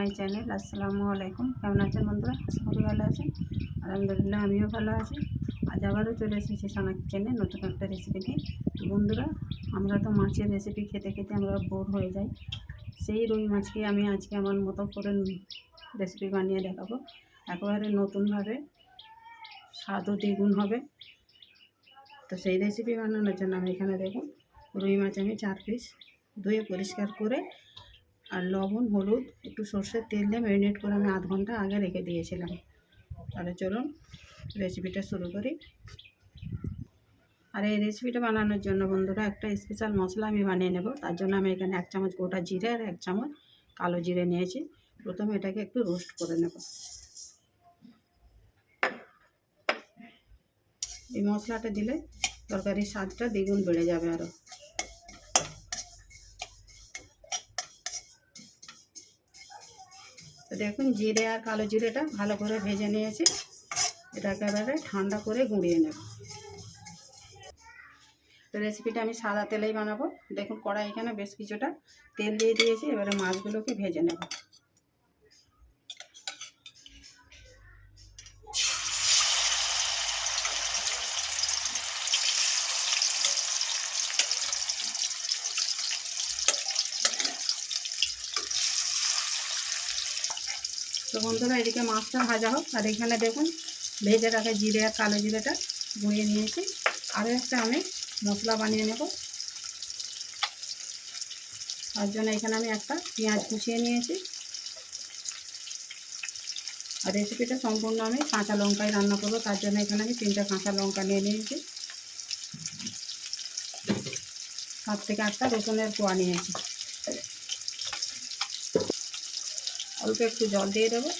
My channel, আসসালামু আলাইকুম। কেমন আছেন বন্ধুরা? আশা করি ভালো আছেন। আলহামদুলিল্লাহ, আমিও ভালো আছি। আজ আবারও চলে এসেছি সানা কিচেনে নতুন একটা রেসিপি নিয়ে। বন্ধুরা, আমরা তো মাছের রেসিপি খেতে খেতে আমরা বোর হয়ে যাই। সেই রুই মাছকে আমি আজকে আমার মতো করে রেসিপি বানিয়ে দেখাবো। একেবারে নতুনভাবে, স্বাদও দ্বিগুণ হবে। তো সেই রেসিপি বানানোর জন্য আমি এখানে দেখুন, রুই মাছ আমি চার পিস ধুয়ে পরিষ্কার করে আর লবণ, হলুদ, একটু সর্ষের তেল দিয়ে ম্যারিনেট করে আমি আধ ঘণ্টা আগে রেখে দিয়েছিলাম। তাহলে চলুন রেসিপিটা শুরু করি। আর এই রেসিপিটা বানানোর জন্য বন্ধুরা একটা স্পেশাল মশলা আমি বানিয়ে নেব। তার জন্য আমি এখানে এক চামচ গোটা জিরে আর এক চামচ কালো জিরে নিয়েছি। প্রথমে এটাকে একটু রোস্ট করে নেব। এই মশলাটা দিলে তরকারির স্বাদটা দ্বিগুণ বেড়ে যাবে আরও তো দেখুন জিরে আর কালো জিরেটা ভালো করে ভেজে নিয়েছি। এটা একেবারে ঠান্ডা করে গুঁড়িয়ে নেব। তো রেসিপিটা আমি সাদা তেলেই বানাবো। দেখুন কড়াই এখানে বেশ কিছুটা তেল দিয়ে দিয়েছি, এবারে মাছগুলোকে ভেজে নেব। তো বন্ধুরা, এদিকে মাছটা ভাজা হোক। আর এখানে দেখুন, ভেজে রাখা জিরে আর কালো জিরেটা গুঁড়িয়ে নিয়েছি। আরও একটা আমি মশলা বানিয়ে নেব। তার জন্য এখানে আমি একটা পেঁয়াজ কুচিয়ে নিয়েছি। আর রেসিপিটা সম্পূর্ণ আমি কাঁচা লঙ্কায় রান্না করব। তার জন্য এখানে আমি তিনটা কাঁচা লঙ্কা নিয়ে নিয়েছি। সাত থেকে আটটা রসুনের কোয়া নিয়েছি। অল্প একটু জল দিয়ে দেবো।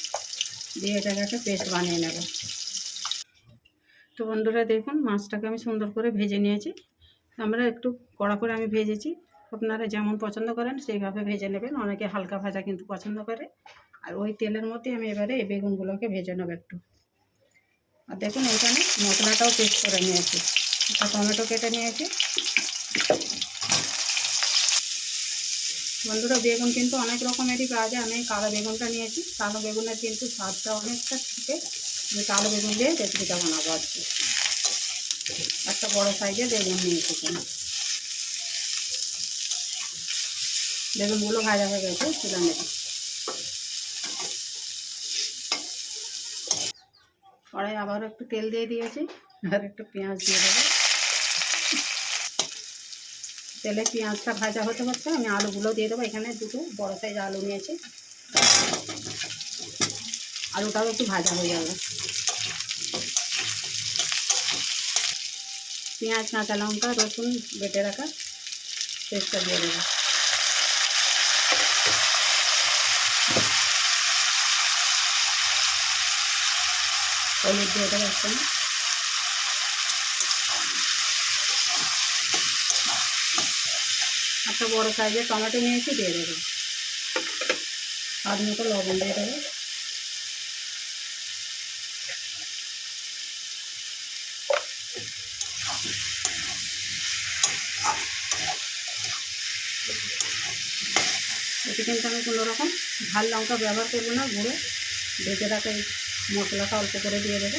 দিয়ে এটাকে একটা পেস্ট বানিয়ে নেব। তো বন্ধুরা দেখুন, মাছটাকে আমি সুন্দর করে ভেজে নিয়েছি। আমরা একটু কড়া করে আমি ভেজেছি। আপনারা যেমন পছন্দ করেন, সেইভাবে ভেজে নেবেন। অনেকে হালকা ভাজা কিন্তু পছন্দ করে। আর ওই তেলের মধ্যে আমি এবারে এই বেগুনগুলোকে ভেজে নেব একটু। আর দেখুন এখানে মশলাটাও পেস্ট করে নিয়েছি। একটা টমেটো কেটে নিয়েছি। বন্ধুরা বেগুন কিন্তু অনেক রকমেরই পাওয়া যায়। আমি কালো বেগুনটা নিয়েছি। কালো বেগুনের কিন্তু স্বাদটা অনেকটা থেকে আমি কালো বেগুন দিয়ে রেসিপিটা বানাবো আজকে। একটা বড় সাইজের বেগুন নিয়েছি এখানে। বেগুনগুলো ভাজা হয়ে গেছে, তুলে নেব। কড়াই আবারও একটু তেল দিয়ে দিয়েছি। আর একটু পেঁয়াজ দিয়ে দেবো। তেলে পেঁয়াজটা ভাজা হতে হচ্ছে আমি আলুগুলো দিয়ে দেবো। এখানে দুটো বড় সাইজ আলু নিয়েছি। আলুটাও একটু ভাজা হয়ে যাবে পেঁয়াজ, কাঁচা লঙ্কা, রসুন বেটে রাখা পেস্টটা দিয়ে দেবো। হলুদ দিয়ে দেবো একটু। একটা বড় সাইজের টমেটো নিয়েছি, দিয়ে দেবো। স্বাদ মতো লবণ দিয়ে দেবো। এতে কিন্তু আমি কোনো রকম ঝাল লঙ্কা ব্যবহার করব না, গুঁড়ো। ভেজে রাখা এই মশলাটা অল্প করে দিয়ে দেবো।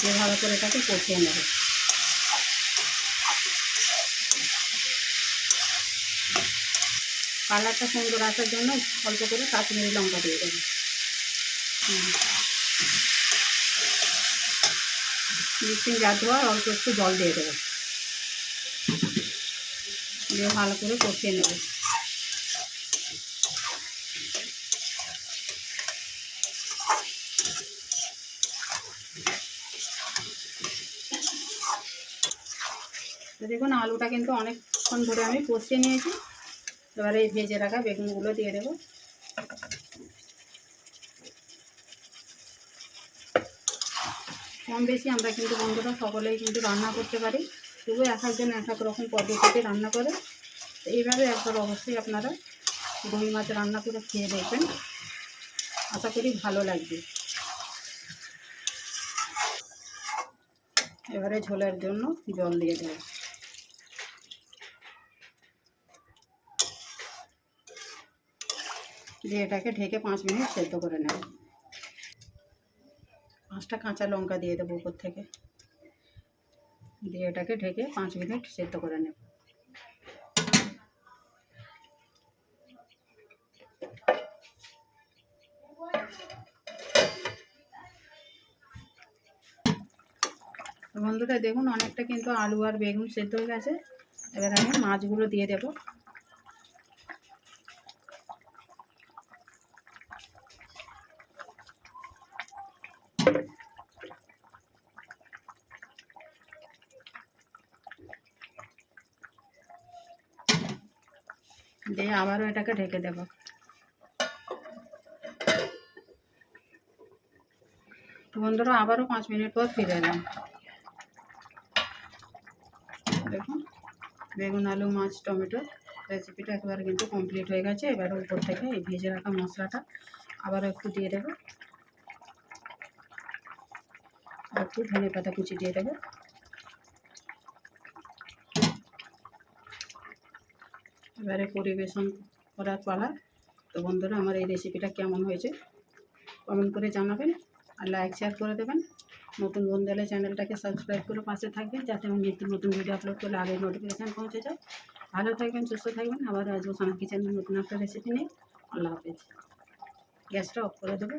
দিয়ে ভালো করে এটাকে কষিয়ে নেবে। কালারটা সুন্দর আসার জন্য অল্প করে কাশ্মীরি লঙ্কা দিয়ে দেবো। মিক্সিং জার দেওয়া অল্প একটু জল দিয়ে দেবো। দিয়ে ভালো করে কষিয়ে নেব। দেখুন, আলুটা কিন্তু অনেকক্ষণ ধরে আমি কষিয়ে নিয়েছি। এবারে এই ভেজে রাখা বেগুনগুলো দিয়ে দেবো। কম বেশি আমরা কিন্তু বন্ধুরা সকলেই কিন্তু রান্না করতে পারি। তবু এক একজন এক এক রকম পদ্ধতিতে রান্না করে। এইভাবে একবার অবশ্যই আপনারা রুই মাছ রান্না করে খেয়ে দেখবেন। আশা করি ভালো লাগবে। এবারে ঝোলের জন্য জল দিয়ে দেবো। দিয়ে এটাকে ঢেকে পাঁচ মিনিট সেদ্ধ করে নেব। পাঁচটা কাঁচা লঙ্কা দিয়ে দেবো উপর থেকে। দিয়ে এটাকে ঢেকে পাঁচ মিনিট সেদ্ধ করে নেব। বন্ধুরা, দেখুন, অনেকটা কিন্তু আলু আর বেগুন সেদ্ধ হয়ে গেছে। এবার আমি মাছগুলো দিয়ে দেবো। দিয়ে আবারও এটাকে ঢেকে দেবো। বন্ধুরা, আবারও পাঁচ মিনিট পর ফিরে এলাম। দেখুন, বেগুন, আলু, মাছ, টমেটো রেসিপিটা একেবারে কিন্তু কমপ্লিট হয়ে গেছে। এবার উপর থেকে এই ভেজে রাখা মশলাটা আবারও একটু দিয়ে দেবো। একটু ধনে পাতা কুচি দিয়ে দেবো। এবারে পরিবেশন করার পালা। তো বন্ধুরা, আমার এই রেসিপিটা কেমন হয়েছে? কমেন্ট করে জানাবেন আর লাইক শেয়ার করে দেবেন। নতুন বন্ধু হলে চ্যানেলটাকে সাবস্ক্রাইব করে পাশে থাকবেন যাতে আমি নিত্য নতুন ভিডিও আপলোড করলে আগে নোটিফিকেশান পৌঁছে যায়। ভালো থাকবেন, সুস্থ থাকবেন। আবার আসব সানা কিচেনের নতুন একটা রেসিপি নিয়ে। আল্লাহ হাফেজ। গ্যাসটা অফ করে দেবো।